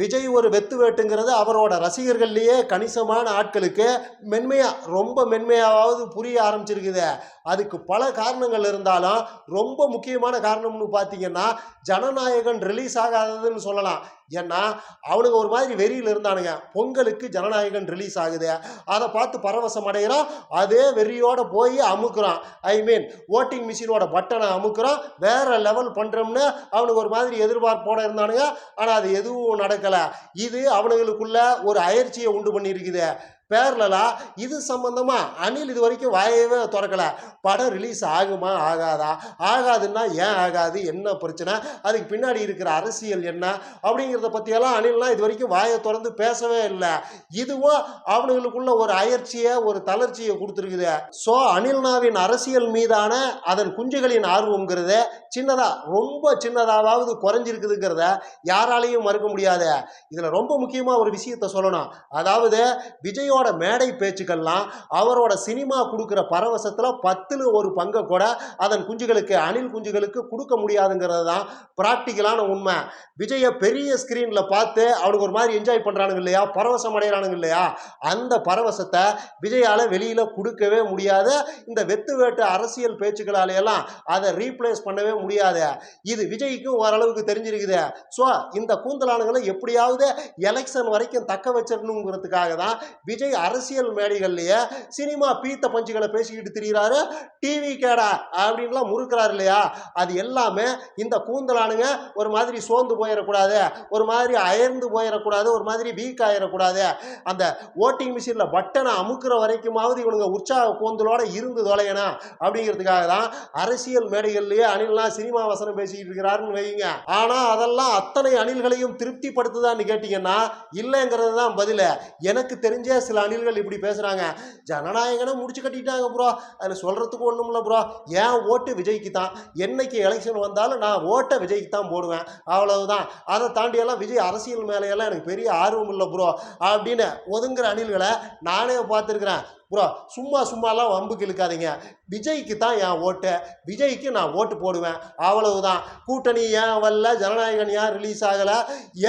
விஜய் ஒரு வெத்து வேட்டுங்கிறது அவரோட ரசிகர்கள்லேயே கணிசமான ஆட்களுக்கு மென்மையா ரொம்ப மென்மையாவது புரிய ஆரம்பிச்சிருக்குது. அதுக்கு பல காரணங்கள் இருந்தாலும் ரொம்ப முக்கியமான காரணம்னு பார்த்தீங்கன்னா ஜனநாயகன் ரிலீஸ் ஆகாததுன்னு சொல்லலாம். ஏன்னா அவனுங்க ஒரு மாதிரி வெறியில் இருந்தானுங்க. பொங்கலுக்கு ஜனநாயகன் ரிலீஸ் ஆகுது. அதை பார்த்து பரவசம் அடைகிறான். அதே வெறியோட போய் அமுக்குறான். ஐ மீன் ஓட்டிங் மிஷினோட பட்டனை அமுக்குறான். வேற லெவல் பண்ணுறோம்னு அவனுக்கு ஒரு மாதிரி எதிர்பார்ப்போட இருந்தானுங்க. ஆனால் அது எதுவும் நடக்கலை இது அவனுங்களுக்குள்ள ஒரு அயற்சியை உண்டு பண்ணியிருக்குது. பேரலா இது சம்பந்தமா அனில் இது வரைக்கும் வாயவே திறக்கல. படம் ரிலீஸ் ஆகுமா? ஆகாதா? ஆகாதுன்னா ஏன் ஆகாது? என்ன பிரச்சனை? அதுக்கு பின்னாடி இருக்கிற அரசியல் என்ன? அப்படிங்கிறத பற்றியெல்லாம் அனில்லாம் இது வரைக்கும் வாயை திறந்து பேசவே இல்லை. இதுவும் அவனுங்களுக்குள்ள ஒரு அயற்சியை ஒரு தளர்ச்சியை கொடுத்துருக்குது. ஸோ அனில்னாவின் அரசியல் மீதான அதன் குஞ்சுகளின் ஆர்வங்கிறத சின்னதாக ரொம்ப சின்னதாவது குறைஞ்சிருக்குதுங்கிறத யாராலையும் மறுக்க முடியாது. இதில் ரொம்ப முக்கியமாக ஒரு விஷயத்த சொல்லணும். அதாவது விஜயோட மேடை பேச்சுக்கள்லாம் அவரோட சினிமா கொடுக்குற பரவசத்தில் பத்தில் ஒரு பங்கை கூட அதன் குஞ்சுகளுக்கு அணில் குஞ்சுகளுக்கு கொடுக்க முடியாதுங்கிறது தான் ப்ராக்டிக்கலான உண்மை. விஜயை பெரிய ஸ்க்ரீனில் பார்த்து அவனுக்கு ஒரு மாதிரி என்ஜாய் பண்ணுறானுங்க இல்லையா? பரவசம் அடைகிறானுங்க இல்லையா? அந்த பரவசத்தை விஜயால் வெளியில் கொடுக்கவே முடியாது. இந்த வெத்து வேட்டு அரசியல் பேச்சுக்களாலேயெல்லாம் அதை ரீப்ளேஸ் பண்ணவே முடியாது. இது விஜய்க்கும் ஓரளவுக்கு தெரிஞ்சிருக்குது. ஸோ இந்த கூந்தலானுங்களை எப்படியாவது எலெக்ஷன் வரைக்கும் தக்க வச்சிடணுங்கிறதுக்காக தான் விஜய் விஜய் அரசியல் மேடைகள்லையே சினிமா பீத்த பஞ்சுகளை பேசிக்கிட்டு திரிகிறாரு டிவி கேடா அப்படின்லாம் முறுக்கிறாரு இல்லையா? அது எல்லாமே இந்த கூந்தலானுங்க ஒரு மாதிரி சோர்ந்து போயிடக்கூடாது ஒரு மாதிரி அயர்ந்து போயிடக்கூடாது ஒரு மாதிரி வீக் ஆயிடக்கூடாது அந்த ஓட்டிங் மிஷினில் பட்டனை அமுக்கிற வரைக்குமாவது இவனுங்க உற்சாக கூந்தலோட இருந்து தொலையணும் அப்படிங்கிறதுக்காக தான் அரசியல் மேடைகள்லேயே அணில்லாம் சினிமா வசனம் பேசிக்கிட்டு இருக்கிறாருன்னு வைங்க ஆனால் அதெல்லாம் அத்தனை அணில்களையும் திருப்திப்படுத்துதான்னு கேட்டிங்கன்னா இல்லைங்கிறது தான் பதில். எனக்கு தெரிஞ்ச சில அணில்கள் இப்படி பேசுகிறாங்க ஜனநாயகனை முடிச்சு கட்டிட்டாங்க ப்ரோ அதில் சொல்கிறதுக்கு ஒன்றும் இல்லை ப்ரோ ஏன் ஓட்டு விஜய்க்கு தான் என்னைக்கு எலெக்ஷன் வந்தாலும் நான் ஓட்டை விஜய்க்கு தான் போடுவேன். அவ்வளவுதான். அதை தாண்டியெல்லாம் விஜய் அரசியல் மேலையெல்லாம் எனக்கு பெரிய ஆர்வம் இல்லை ப்ரோ அப்படின்னு ஒதுங்குற அணில்களை நானே பார்த்துருக்குறேன். ப்ரோ சும்மா சும்மாலாம் வம்புக்கு இழுக்காதீங்க விஜய்க்கு தான் என் ஓட்டு. விஜய்க்கு நான் ஓட்டு போடுவேன். அவ்வளவுதான். கூட்டணி ஏன் வரல? ஜனநாயகன் ஏன் ரிலீஸ் ஆகலை?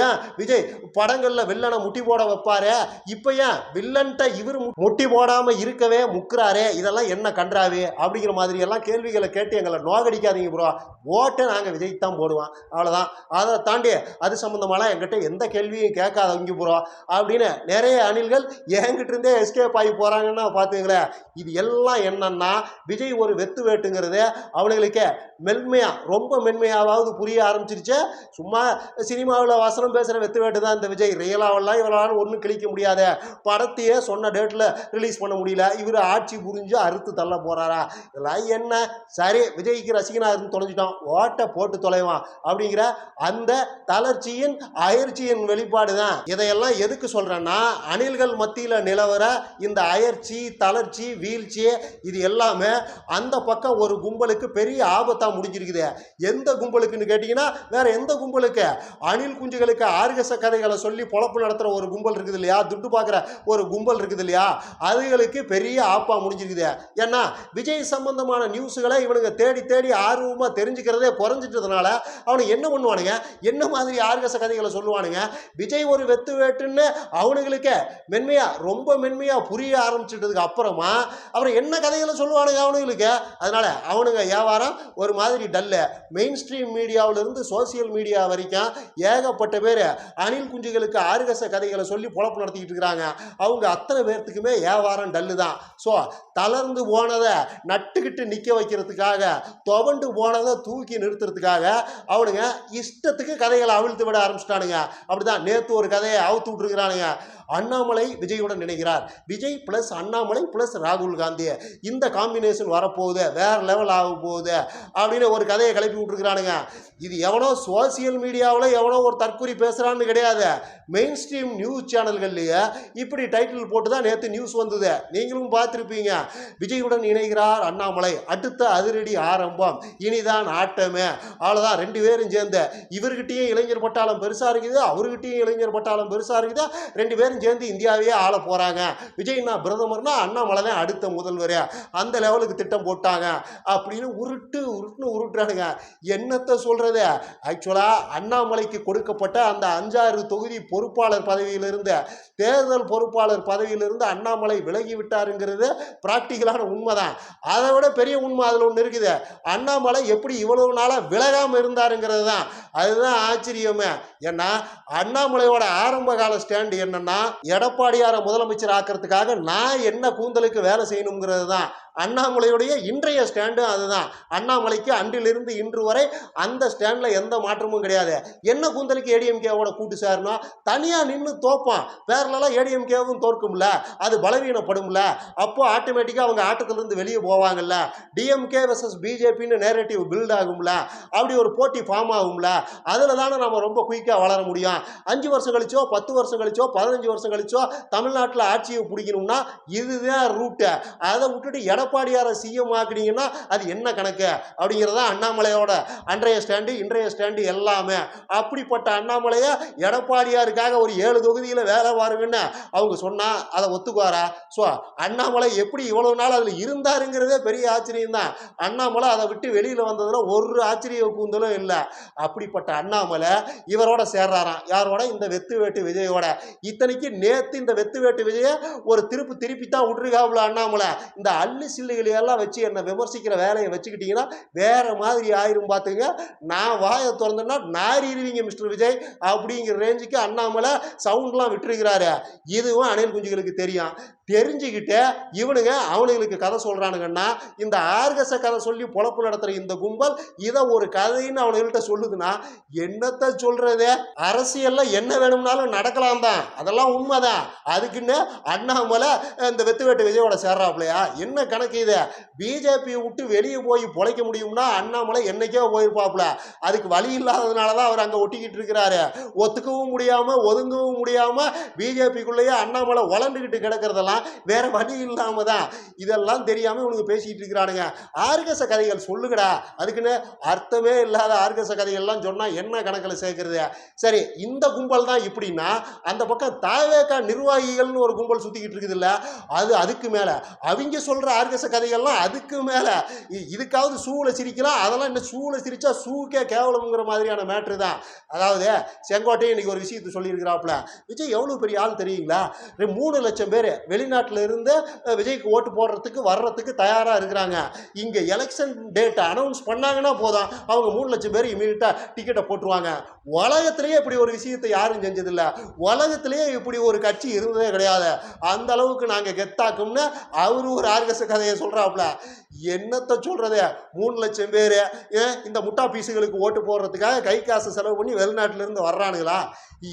ஏன் விஜய் படங்களில் வில்லனை முட்டி போட வைப்பாரு? இப்போ ஏன் வில்லன்ட்ட இவர் முட்டி போடாமல் இருக்கவே முக்கிறாரே? இதெல்லாம் என்ன கன்றாவே? அப்படிங்கிற மாதிரி எல்லாம் கேள்விகளை கேட்டு எங்களை நோகடிக்காதீங்க ப்ரோ ஓட்டை நாங்கள் விஜய்க்கு தான் போடுவோம். அவ்வளோதான் அதை தாண்டி அது சம்மந்தமாலாம் என்கிட்ட எந்த கேள்வியும் கேட்காதவங்க ப்ரோ அப்படின்னு நிறைய அணில்கள் என்கிட்ட இருந்தே எஸ்கேப் ஆகி போகிறாங்கன்னா பார்த்துங்களேன் இது எல்லாம் என்னன்னா விஜய் ஒரு வெத்து வேட்டுங்கிறது அவளுகளுக்கு மென்மையா ரொம்ப மென்மையாவது புரிய ஆரம்பிச்சிருச்சு. சும்மா சினிமாவில் வசனம் பேசுகிற வெத்து வேட்டு தான் இந்த விஜய். ரியலாவெல்லாம் இவரால் ஒன்றும் கிழிக்க முடியாத. படத்தையே சொன்ன டேட்டில் ரிலீஸ் பண்ண முடியல. இவர் ஆட்சி புரிஞ்சு அறுத்து தள்ள போகிறாரா இதெல்லாம் என்ன? சரி விஜய்க்கு ரசிகனாக இருந்து தொலைஞ்சிட்டோம் ஓட்டை போட்டு தொலைவான் அப்படிங்கிற அந்த தளர்ச்சியின் அயற்சியின் வெளிப்பாடு தான் இதையெல்லாம் எதுக்கு சொல்கிறேன்னா அணில்கள் மத்தியில் நிலவர இந்த அயற்சி தளர்ச்சி வீழ்ச்சி இது எல்லாமே அந்த பக்கம் ஒரு கும்பலுக்கு பெரிய ஆபத்தாக முடிஞ்சிருக்குது. எந்த கும்பலுக்குன்னு கேட்டிங்கன்னா வேற எந்த கும்பலுக்கு? அணில் குஞ்சுகளுக்கு ஆர்கச கதைகளை சொல்லி பொழப்பு நடத்துகிற ஒரு கும்பல் இருக்குது இல்லையா? துட்டு பார்க்குற ஒரு கும்பல் இருக்குது இல்லையா? அதுகளுக்கு பெரிய ஆப்பாக முடிஞ்சிருக்குது. ஏன்னா விஜய் சம்பந்தமான நியூஸுகளை இவனுங்க தேடி தேடி ஆர்வமாக தெரிஞ்சுக்கிறதே குறைஞ்சிட்டதுனால அவனுக்கு என்ன பண்ணுவானுங்க? என்ன மாதிரி ஆர்கச கதைகளை சொல்லுவானுங்க? விஜய் ஒரு வெத்து வேட்டுன்னு அவனுங்களுக்கு மென்மையாக ரொம்ப மென்மையாக புரிய ஆரம்பிச்சிட்டதுக்கு அப்புறமா அப்புறம் என்ன கதைகளை சொல்லுவானுங்க அவனுங்களுக்கு? அதனால அவனுங்க வியாபாரம் ஒரு மாதிரி டல்லு மெயின் ஸ்ட்ரீம் மீடியாவிலிருந்து சோசியல் மீடியா வரைக்கும் ஏகப்பட்ட பேர் அணில் குஞ்சுகளுக்கு ஆறுகச கதைகளை சொல்லி பொழப்பு நடத்திக்கிட்டு இருக்கிறாங்க அவங்க அத்தனை பேர்த்துக்குமே வியாபாரம் டல்லு தான். ஸோ தளர்ந்து போனதை நட்டுக்கிட்டு நிற்க வைக்கிறதுக்காக துவண்டு போனதை தூக்கி நிறுத்துறதுக்காக அவனுங்க இஷ்டத்துக்கு கதைகளை அவிழ்த்து விட ஆரம்பிச்சிட்டானுங்க. அப்படிதான் நேற்று ஒரு கதையை அவுத்து விட்டுருக்கிறானுங்க. அண்ணாமலை விஜயுடன் நினைக்கிறார் விஜய் ப்ளஸ் அண்ணாமலை ப்ளஸ் ராகுல் காந்தி. இந்த காம்பினேஷன் வரப்போகுது வேற லெவல் ஆக போகுது அப்படின்னு ஒரு கதையை கிளப்பி விட்டுருக்குறானுங்க. இது எவனோ சோசியல் மீடியாவில் எவனோ ஒரு தற்கொலை பேசுகிறான்னு கிடையாது. மெயின் ஸ்ட்ரீம் நியூஸ் சேனல்கள்லேயே இப்படி டைட்டில் போட்டு தான் நேற்று நியூஸ் வந்தது. நீங்களும் பார்த்துருப்பீங்க. விஜயுடன் இணைகிறார் அண்ணாமலை. அடுத்த அதிரடி ஆரம்பம். இனிதான் ஆட்டமே. அவ்வளோதான் ரெண்டு பேரும் சேர்ந்து. இவர்கிட்டயும் இளைஞர் பட்டாளம் பெருசாக இருக்குது அவர்கிட்டயும் இளைஞர் பட்டாளம் பெருசாக இருக்குது. ரெண்டு பேரும் சேர்ந்து இந்தியாவையே ஆள போகிறாங்க விஜய்னா பிரதமர்னா பண்ணணும்னா அண்ணாமலை தான் அடுத்த முதல்வர். அந்த லெவலுக்கு திட்டம் போட்டாங்க. அப்படின்னு உருட்டு உருட்டுன்னு உருட்டுறானுங்க. என்னத்தை சொல்கிறது ஆக்சுவலாக அண்ணாமலைக்கு கொடுக்கப்பட்ட அந்த அஞ்சாறு தொகுதி பொறுப்பாளர் பதவியிலிருந்து தேர்தல் பொறுப்பாளர் பதவியிலிருந்து அண்ணாமலை விலகி விட்டாருங்கிறது ப்ராக்டிக்கலான உண்மைதான். அதை விட பெரிய உண்மை அதில் ஒன்று இருக்குது. அண்ணாமலை எப்படி இவ்வளவு நாளாக விலகாமல் இருந்தாருங்கிறது தான். அதுதான் ஆச்சரியமே. ஏன்னா அண்ணாமலையோட ஆரம்ப கால ஸ்டாண்டு என்னன்னா எடப்பாடியாரை முதலமைச்சர் ஆக்கிறதுக்காக நான் என்ன கூந்தலுக்கு வேலை செய்யணுங்கிறது தான் அண்ணாமலையுடைய இன்றைய ஸ்டாண்டும் அதுதான். அண்ணாமலைக்கு அன்றிலிருந்து இன்று வரை அந்த ஸ்டாண்டில் எந்த மாற்றமும் கிடையாது. என்ன கூந்தலுக்கு ஏடிஎம்கேவோட கூட்டு சேரணும் தனியாக நின்று தோப்பான். பேரலாம் ஏடிஎம்கேவும் தோற்கும்ல. அது பலவீனப்படும்ல. அப்போ ஆட்டோமேட்டிக்காக அவங்க ஆட்டத்திலிருந்து வெளியே போவாங்கல்ல. டிஎம்கே வெர்சஸ் பிஜேபின்னு நேரட்டிவ் பில்ட் ஆகும்ல. அப்படி ஒரு போட்டி ஃபார்ம் ஆகும்ல. அதில் தானே நம்ம ரொம்ப குயிக்காக வளர முடியும். அஞ்சு வருஷம் கழிச்சோ பத்து வருஷம் கழிச்சோ பதினஞ்சு வருஷம் கழிச்சோ தமிழ்நாட்டில் ஆட்சியை பிடிக்கணும்னா இதுதான் ரூட்டு அதை விட்டுட்டு எடப்பாடியாரை சிஎம் ஆக்குனீங்கன்னா அது என்ன கணக்கு? அப்படிங்கிறதா அண்ணாமலையோட அன்றைய ஸ்டாண்டு இன்றைய ஸ்டாண்டு எல்லாமே. அப்படிப்பட்ட அண்ணாமலையை எடப்பாடியாருக்காக ஒரு ஏழு தொகுதியில் வேலை பாருங்கன்னு அவங்க சொன்னால் அதை ஒத்துக்குவாரா? ஸோ அண்ணாமலை எப்படி இவ்வளவு நாள் அதில் இருந்தாருங்கிறதே பெரிய ஆச்சரியம் தான். அண்ணாமலை அதை விட்டு வெளியில் வந்ததில் ஒரு ஆச்சரிய கூந்தலும் இல்லை. அப்படிப்பட்ட அண்ணாமலை இவரோட சேர்றாராம். யாரோட? இந்த வெத்து வேட்டு விஜயோட. இத்தனைக்கு நேத்து இந்த வெத்து வேட்டு விஜய ஒரு திருப்பு திருப்பி தான் விட்டுருக்காப்புல அண்ணாமலை. இந்த அள்ளு சில்லுகளையெல்லாம் வச்சு என்னை விமர்சிக்கிற வேலையை வச்சுக்கிட்டீங்கன்னா வேறு மாதிரி ஆயிரும் பார்த்துங்க. நான் வாயை திறந்தேன்னா நாரிடுவீங்க மிஸ்டர் விஜய். அப்படிங்கிற ரேஞ்சுக்கு அண்ணாமலை சவுண்ட்லாம் விட்டுருக்கிறாரு. இதுவும் அணில் குஞ்சுகளுக்கு தெரியும். தெரிஞ்சுக்கிட்டு இவனுங்க அவனுங்களுக்கு கதை சொல்கிறானுங்கன்னா இந்த ஆர்கச கதை சொல்லி பொழப்பு நடத்துகிற இந்த கும்பல் இதை ஒரு கதைன்னு அவனுங்கள்ட்ட சொல்லுதுன்னா என்னத்தை சொல்கிறது அரசியலில் என்ன வேணும்னாலும் நடக்கலாம் தான். அதெல்லாம் உண்மைதான். அதுக்குன்னு அண்ணாமலை இந்த வெத்து வெட்டு விஜயோட சேர்றாப்லையா என்ன கணக்கு இது? பிஜேபியை விட்டு வெளியே போய் பொழைக்க முடியும்னா அண்ணாமலை என்னைக்கோ போயிருப்பாப்ல அதுக்கு வழி இல்லாததுனால தான் அவர் அங்கே ஒட்டிக்கிட்டு இருக்கிறாரு. ஒத்துக்கவும் முடியாமல் ஒதுங்கவும் முடியாமல் பிஜேபிக்குள்ளேயே அண்ணாமலை வளர்ந்துக்கிட்டு கிடக்கிறதெல்லாம் வேற வழி இல்லாம தான் இதெல்லாம் தெரியாம இவனுக்கு பேசிட்டு இருக்கிறானுங்க. ஆர்கச கதைகள் சொல்லுங்கடா. அதுக்குன்னு அர்த்தமே இல்லாத ஆர்கச கதைகள்லாம் சொன்னா என்ன கணக்கில் சேர்க்கறது? சரி இந்த கும்பல் தான் இப்படின்னா அந்த பக்கம் தாவேக்கா நிர்வாகிகள்னு ஒரு கும்பல் சுத்திக்கிட்டு இருக்குது இல்ல அது அதுக்கு மேல. அவங்க சொல்ற ஆர்கச கதைகள்லாம் அதுக்கு மேல. இதுக்காவது சூளை சிரிக்கலாம் அதெல்லாம் என்ன சூளை சிரிச்சா சூக்கே கேவலம்ங்கிற மாதிரியான மேட்ரு தான். அதாவது செங்கோட்டையும் இன்னைக்கு ஒரு விஷயத்தை சொல்லியிருக்கிறாப்புல. விஜய் எவ்வளோ பெரிய ஆள் தெரியுங்களா? மூணு லட்சம் பேர் வெளி வெளிநாட்டில் இருந்து விஜய்க்கு ஓட்டு போடுறதுக்கு வர்றதுக்கு தயாராக இருக்கிறாங்க. இங்கே எலெக்ஷன் டேட்டை அனௌன்ஸ் பண்ணாங்கன்னா போதும். அவங்க மூணு லட்சம் பேர் இமீடியட்டாக டிக்கெட்டை போட்டுருவாங்க. உலகத்திலேயே இப்படி ஒரு விஷயத்தை யாரும் செஞ்சதில்ல. உலகத்திலேயே இப்படி ஒரு கட்சி இருந்ததே கிடையாது. அந்த அளவுக்கு நாங்கள் கெத்தாக்கும்னு அவரு ஒரு ஆர்கச கதையை சொல்கிறாப்புல என்னத்தை சொல்கிறது மூணு லட்சம் பேர் இந்த முட்டா பீஸுகளுக்கு ஓட்டு போடுறதுக்காக கை காசு செலவு பண்ணி வெளிநாட்டிலேருந்து வர்றானுங்களா?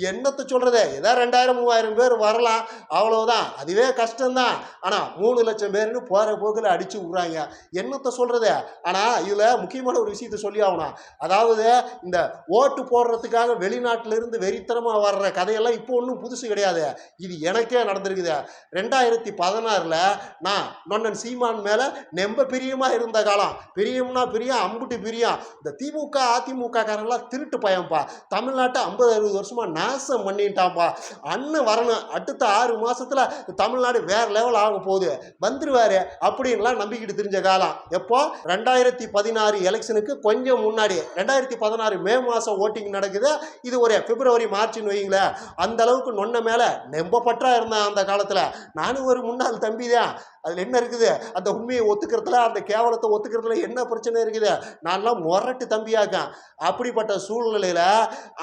என்னத்தை சொல்கிறது ஏதாவது ரெண்டாயிரம் மூவாயிரம் பேர் வரலாம். அவ்வளவுதான். அதுவே கஷ்டம்தான். ஆனால் மூணு லட்சம் பேர்னு போகிற போக்கில் அடித்து விட்றாங்க. என்னத்தை சொல்கிறது ஆனால் இதில் முக்கியமான ஒரு விஷயத்தை சொல்லி ஆகணும். அதாவது இந்த ஓட்டு போடுறதுக்காக வெளிநாட்டிலிருந்து வெறித்தனமாக வர்ற கதையெல்லாம் இப்போ ஒன்றும் புதுசு கிடையாது. இது எனக்கே நடந்திருக்குது. ரெண்டாயிரத்தி பதினாறில் நான் நொன்னன் சீமான் மேலே நெம்ப பிரியமாக இருந்த காலம். பிரியம்னா பிரியம் அம்புட்டு பிரியம். இந்த திமுக அதிமுகக்காரங்களாம் திருட்டு பயம்பா தமிழ்நாட்டை ஐம்பது அறுபது வருஷமாக நாசம் பண்ணிட்டான்ப்பா. அண்ணன் வரணும். அடுத்த ஆறு மாதத்தில் தமிழ்நாடு வேற லெவல் ஆக போகுது. வந்துருவாரு அப்படின்லாம் நம்பிக்கிட்டு தெரிஞ்ச காலம். எப்போ? ரெண்டாயிரத்தி பதினாறு எலெக்ஷனுக்கு கொஞ்சம் முன்னாடி. ரெண்டாயிரத்தி பதினாறு மே மாதம் ஓட்டிங் நடக்குது. இது ஒரு பிப்ரவரி மார்ச்னு வைங்களேன் அந்த அளவுக்கு நொன்ன மேலே நெம்பப்பட்டா இருந்தேன் அந்த காலத்தில். நானும் ஒரு முன்னாள் தம்பி தான் அதில் என்ன இருக்குது? அந்த உண்மையை ஒத்துக்கிறதுல அந்த கேவலத்தை ஒத்துக்கிறதுல என்ன பிரச்சனை இருக்குது? நான்லாம் முரட்டு தம்பியாக்கேன். அப்படிப்பட்ட சூழ்நிலையில்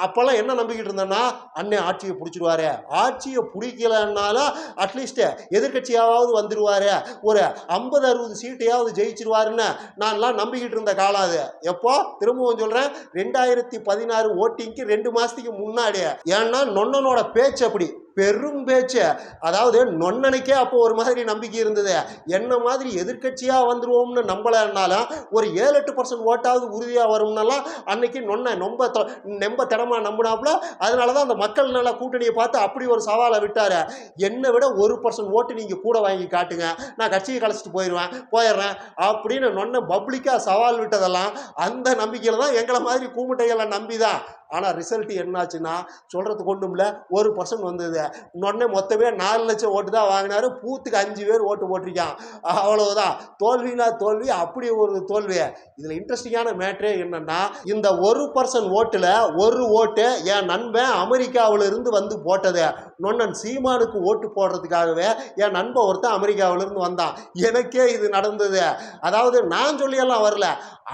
அப்போல்லாம் என்ன நம்பிக்கிட்டு இருந்தேன்னா அண்ணன் ஆட்சியை பிடிச்சிடுவாரு. ஆட்சியை பிடிக்கலன்னாலும் அட்லீஸ்ட்டு எதிர்க்கட்சியாவது வந்துடுவார் ஒரு ஐம்பது அறுபது சீட்டையாவது ஜெயிச்சிருவாருன்னு நான்லாம் நம்பிக்கிட்டு இருந்த காலம் அது. எப்போ? திரும்பவும் சொல்கிறேன் ரெண்டாயிரத்தி பதினாறு ஓட்டிங்க்கு ரெண்டு மாதத்துக்கு முன்னாடி ஏன்னா நொன்னனோட பேச்சு அப்படி. பெரும் பேச்சு. அதாவது நொன்னனுக்கே அப்போ ஒரு மாதிரி நம்பிக்கை இருந்தது. என்ன மாதிரி எதிர்க்கட்சியாக வந்துருவோம்னு நம்பலைன்னாலும் ஒரு ஏழு எட்டு பர்சன்ட் ஓட்டாவது உறுதியாக வரும்னாலாம் அன்னைக்கு நொன்ன ரொம்ப தொ- நெம்ப திடமா நம்பினாப்புல. அதனால தான் அந்த மக்கள் நல்லா கூட்டணியை பார்த்து அப்படி ஒரு சவாலை விட்டார். என்னை விட ஒரு பர்சன்ட் ஓட்டு நீங்கள் கூட வாங்கி காட்டுங்க. நான் கட்சியை கலைச்சிட்டு போயிடுவேன் போயிடுறேன் அப்படின்னு நொன்ன பப்ளிக்காக சவால் விட்டதெல்லாம் அந்த நம்பிக்கையில் தான் எங்களை மாதிரி கூமுட்டைகளை நம்பி தான் ஆனால் ரிசல்ட் என்னாச்சுன்னா சொல்கிறதுக்கு ஒன்றும் இல்லை. ஒரு பர்சன்ட் வந்தது. இன்னொன்னே மொத்தமே நாலு லட்சம் ஓட்டு தான் வாங்கினாரு. பூத்துக்கு அஞ்சு பேர் ஓட்டு போட்டிருக்கான். அவ்வளவுதான். தோல்வினா தோல்வி அப்படி ஒரு தோல்வி. இதில் இன்ட்ரெஸ்டிங்கான மேட்ரே என்னன்னா இந்த ஒரு பர்சன்ட் ஓட்டில் ஒரு ஓட்டு என் நண்பன் அமெரிக்காவிலிருந்து வந்து போட்டது. நொன்னன் சீமானுக்கு ஓட்டு போடுறதுக்காகவே என் நண்பன் ஒருத்தன் அமெரிக்காவிலிருந்து வந்தான். எனக்கே இது நடந்தது. அதாவது நான் சொல்லியெல்லாம் வரல.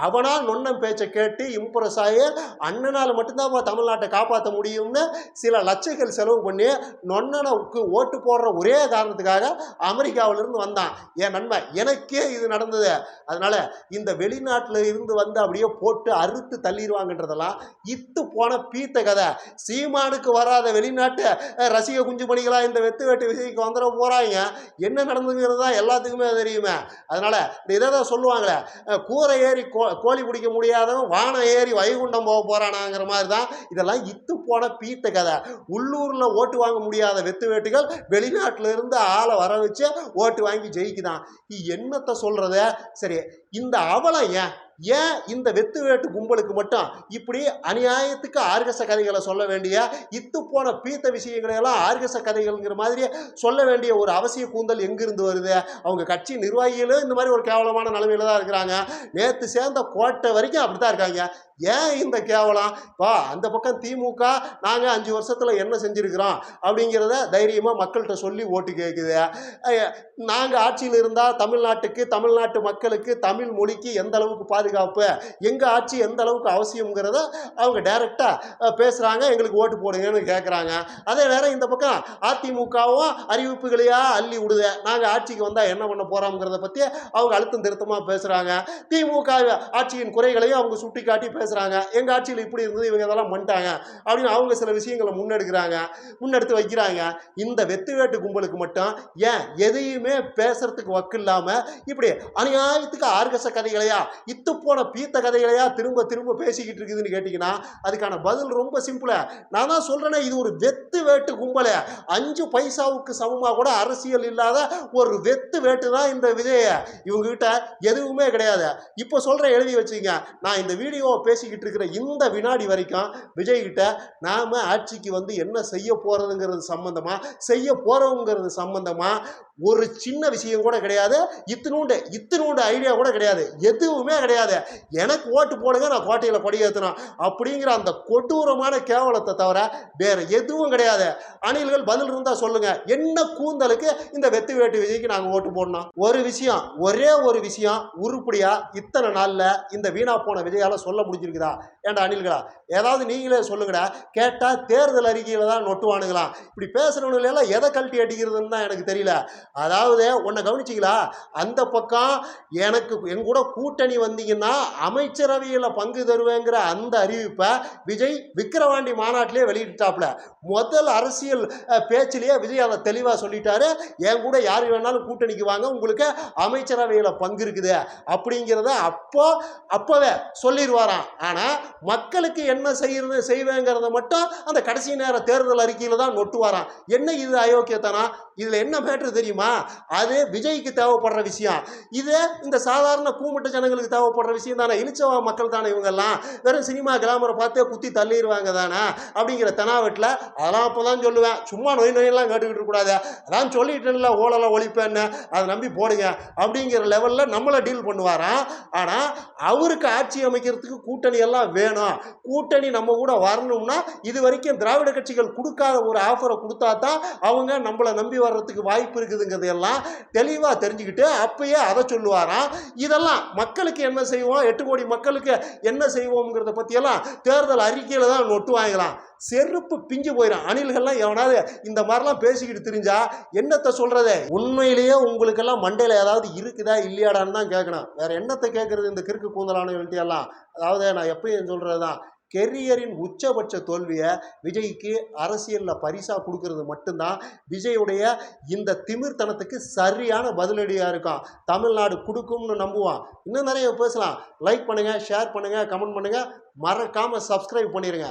அவனால் நொன்னன் பேச்சை கேட்டு இம்ப்ரெஸ் ஆகி அண்ணனால் மட்டும்தான் தமிழ்நாட்டை காப்பாற்ற முடியும்னு சில லட்சங்கள் செலவு பண்ணி நொன்னனுக்கு ஓட்டு போடுற ஒரே காரணத்துக்காக அமெரிக்காவிலிருந்து வந்தான். என் நண்பன் எனக்கே இது நடந்தது. அதனால் இந்த வெளிநாட்டில் இருந்து வந்து அப்படியே போட்டு அறுத்து தள்ளிடுவாங்கன்றதெல்லாம் இத்து போன பீத்த கதை. சீமானுக்கு வராத வெளிநாட்டு ரசிக குஞ்சுமணிகளாக இந்த வெத்து வேட்டு விஜய்க்கு வந்துட போகிறாங்க என்ன நடந்துங்கிறது தான் எல்லாத்துக்குமே தெரியுமே. அதனால் இந்த இதை தான் சொல்லுவாங்களே கூரை ஏறி கோ கோழி பிடிக்க முடியாதவன் வானம் ஏறி வைகுண்டம் போக போகிறானாங்கிற மாதிரி தான் இதெல்லாம் இத்து போன பீத்த கதை. உள்ளூரில் ஓட்டு வாங்க முடியாத வெத்து வேட்டுகள் வெளிநாட்டிலிருந்து ஆளை வர வச்சு ஓட்டு வாங்கி ஜெயிக்குதான். என்னத்தை சொல்கிறத சரி இந்த அவலம் ஏன்? ஏன் இந்த வெத்து வேட்டு கும்பலுக்கு மட்டும்? இப்படி அநியாயத்துக்கு ஆர்கச கதைகளை சொல்ல வேண்டிய இத்து போன பீத்த விஷயங்களை எல்லாம் ஆர்கச கதைகள்ங்கிற மாதிரி சொல்ல வேண்டிய ஒரு அவசிய கூந்தல் எங்கிருந்து வருது? அவங்க கட்சி நிர்வாகிகளும் இந்த மாதிரி ஒரு கேவலமான நிலைமையில தான் இருக்கிறாங்க. நேற்று சேர்ந்த கோட்டை வரைக்கும் அப்படி தான் இருக்காங்க. ஏன் இந்த கேவலம்? பா அந்த பக்கம் திமுக நாங்கள் அஞ்சு வருஷத்தில் என்ன செஞ்சுருக்கிறோம்? அப்படிங்கிறத தைரியமாக மக்கள்கிட்ட சொல்லி ஓட்டு கேட்குது நாங்கள் ஆட்சியில் இருந்தால் தமிழ்நாட்டுக்கு தமிழ்நாட்டு மக்களுக்கு தமிழ் மொழிக்கு எந்த அளவுக்கு பாதுகாப்பு பாதுகாப்பு எங்கள் ஆட்சி எந்த அளவுக்கு அவசியங்கிறத அவங்க டைரெக்டாக பேசுகிறாங்க எங்களுக்கு ஓட்டு போடுங்கன்னு கேட்குறாங்க அதே நேரம் இந்த பக்கம் அதிமுகவும் அறிவிப்புகளையாக அள்ளி விடுது. நாங்கள் ஆட்சிக்கு வந்தால் என்ன பண்ண போகிறோங்கிறத பற்றி அவங்க அழுத்தம் திருத்தமாக பேசுகிறாங்க திமுக ஆட்சியின் குறைகளையும் அவங்க சுட்டி காட்டி பேசுகிறாங்க எங்கள் ஆட்சியில் இப்படி இருந்தது இவங்க இதெல்லாம் பண்ணிட்டாங்க அப்படின்னு அவங்க சில விஷயங்களை முன்னெடுக்கிறாங்க முன்னெடுத்து வைக்கிறாங்க. இந்த வெத்துவேட்டு கும்பலுக்கு மட்டும் ஏன் எதையுமே பேசுறதுக்கு வக்கு இல்லாமல் இப்படி அநியாயத்துக்கு ஆர்கச கதைகளையா இத்து போன பீத்த கதைகளையா திரும்ப திரும்ப பேசிக்கிட்டு இருக்குதுன்னு கேட்டிங்கன்னா அதுக்கான பதில் ரொம்ப சிம்பிளாக நான் தான் சொல்கிறேனே இது ஒரு வெத்து வேட்டு கும்பலே. அஞ்சு பைசாவுக்கு சமமாக கூட அரசியல் இல்லாத ஒரு வெத்து வேட்டு தான் இந்த விஜய இவங்ககிட்ட எதுவுமே கிடையாது. இப்போ சொல்கிறேன் எழுதி வச்சுங்க நான் இந்த வீடியோவை பேசிக்கிட்டு இருக்கிற இந்த வினாடி வரைக்கும் விஜய்கிட்ட நாம் ஆட்சிக்கு வந்து என்ன செய்ய போகிறதுங்கிறது சம்மந்தமாக செய்ய போகிறோங்கிறது சம்மந்தமாக ஒரு சின்ன விஷயம் கூட கிடையாது. இத்தினூண்டு இத்தினூண்டு ஐடியா கூட கிடையாது. எதுவுமே கிடையாது. எனக்கு ஓட்டு போடுங்க நான் கோட்டையில் கொடியேற்றணும் அப்படிங்கிற அந்த கொடூரமான கேவலத்தை தவிர வேறு எதுவும் கிடையாது. அணில்கள் பதில் இருந்தால் சொல்லுங்கள் என்ன கூந்தலுக்கு இந்த வெத்து வேட்டு விஜய்க்கு நாங்கள் ஓட்டு போடணும்? ஒரு விஷயம் ஒரே ஒரு விஷயம் உருப்படியாக இத்தனை நாளில் இந்த வீணா போன விஜயால் சொல்ல முடிஞ்சிருக்குதா? ஏன்டா அணில்களா ஏதாவது நீங்களே சொல்லுங்கடா. கேட்டால் தேர்தல் அறிக்கையில் தான் நொட்டுவானுங்களாம். இப்படி பேசுகிறவங்களெல்லாம் எதை கழட்டி அடிக்கிறதுன்னு தான் எனக்கு தெரியல. அதாவது உன்னை கவனிச்சிங்களா? அந்த பக்கம் எனக்கு என் கூட கூட்டணி வந்தீங்கன்னா அமைச்சரவையில் பங்கு தருவேங்கிற அந்த அறிவிப்பை விஜய் விக்கிரவாண்டி மாநாட்டிலே வெளியிட்டாப்ல. முதல் அரசியல் பேச்சிலேயே விஜய் அதை தெளிவாக சொல்லிட்டாரு. என் கூட யார் வேணாலும் கூட்டணிக்கு வாங்க உங்களுக்கு அமைச்சரவையில் பங்கு இருக்குது. அப்படிங்கிறத அப்போ அப்போவே சொல்லிடுவாராம். ஆனால் மக்களுக்கு என்ன செய்யறது செய்வேங்கிறத மட்டும் அந்த கடைசி நேர தேர்தல் அறிக்கையில் தான் நொட்டுவாராம். என்ன இது அயோக்கியத்தனா இதில் என்ன மேட்ரு தெரியுமா? அது விஜய்க்கு தேவைப்படுற விஷயம். இது இந்த சாதாரண கூமிட்ட ஜனங்களுக்கு தேவைப்படுற விஷயம் தானே. இழிச்சவா மக்கள் தானே இவங்கெல்லாம். வெறும் சினிமா கிளாமரை பார்த்தே குத்தி தள்ளிடுவாங்க தானே. அப்படிங்கிற தெனாவட்டில் அதெல்லாம் அப்போ தான் சொல்லுவேன். சும்மா நொய் நொயெல்லாம் கேட்டுக்கிட்டு கூடாது அதான் சொல்லிட்டேன்ல ஓலெல்லாம் ஒழிப்பேன்னு. அதை நம்பி போடுங்க. அப்படிங்கிற லெவலில் நம்மளை டீல் பண்ணுவாராம். ஆனால் அவருக்கு ஆட்சி அமைக்கிறதுக்கு கூட்டணி எல்லாம் வேணும். கூட்டணி நம்ம கூட வரணும்னா இது வரைக்கும் திராவிட கட்சிகள் கொடுக்காத ஒரு ஆஃபரை கொடுத்தா தான் அவங்க நம்மளை நம்பி வர்றதுக்கு வாய்ப்பு எல்லாம் தெளிவாக தெரிஞ்சுக்கிட்டு அப்பயே அதை சொல்லுவாராம். இதெல்லாம் மக்களுக்கு என்ன செய்வோம்? எட்டு கோடி மக்களுக்கு என்ன செய்வோங்கிறத பற்றியெல்லாம் தேர்தல் அறிக்கையில் தான் நொட்டு வாங்கலாம் செருப்பு பிஞ்சு போயிடும் அணில்கள்லாம் எவனாவது இந்த மாதிரிலாம் பேசிக்கிட்டு தெரிஞ்சா என்னத்தை சொல்கிறது உண்மையிலேயே உங்களுக்கெல்லாம் மண்டையில் ஏதாவது இருக்குதா இல்லையாடான்னு தான் கேட்கணும் வேறு என்னத்தை கேட்குறது இந்த கிறுக்கு கூந்தலானவங்கள்ட்ட எல்லாம் அதாவது நான் எப்பயும் சொல்கிறது தான் கெரியரின் உச்சபட்ச தோல்வியை விஜய்க்கு அரசியலில் பரிசாக கொடுக்கறது மட்டும்தான். விஜயுடைய இந்த திமிர்த்தனத்துக்கு சரியான பதிலடியாக இருக்கும் தமிழ்நாடு கொடுக்கும்னு நம்புவான். இன்னும் நிறைய பேசலாம். லைக் பண்ணுங்கள் ஷேர் பண்ணுங்கள் கமெண்ட் பண்ணுங்கள் மறக்காமல் சப்ஸ்கிரைப் பண்ணிடுங்க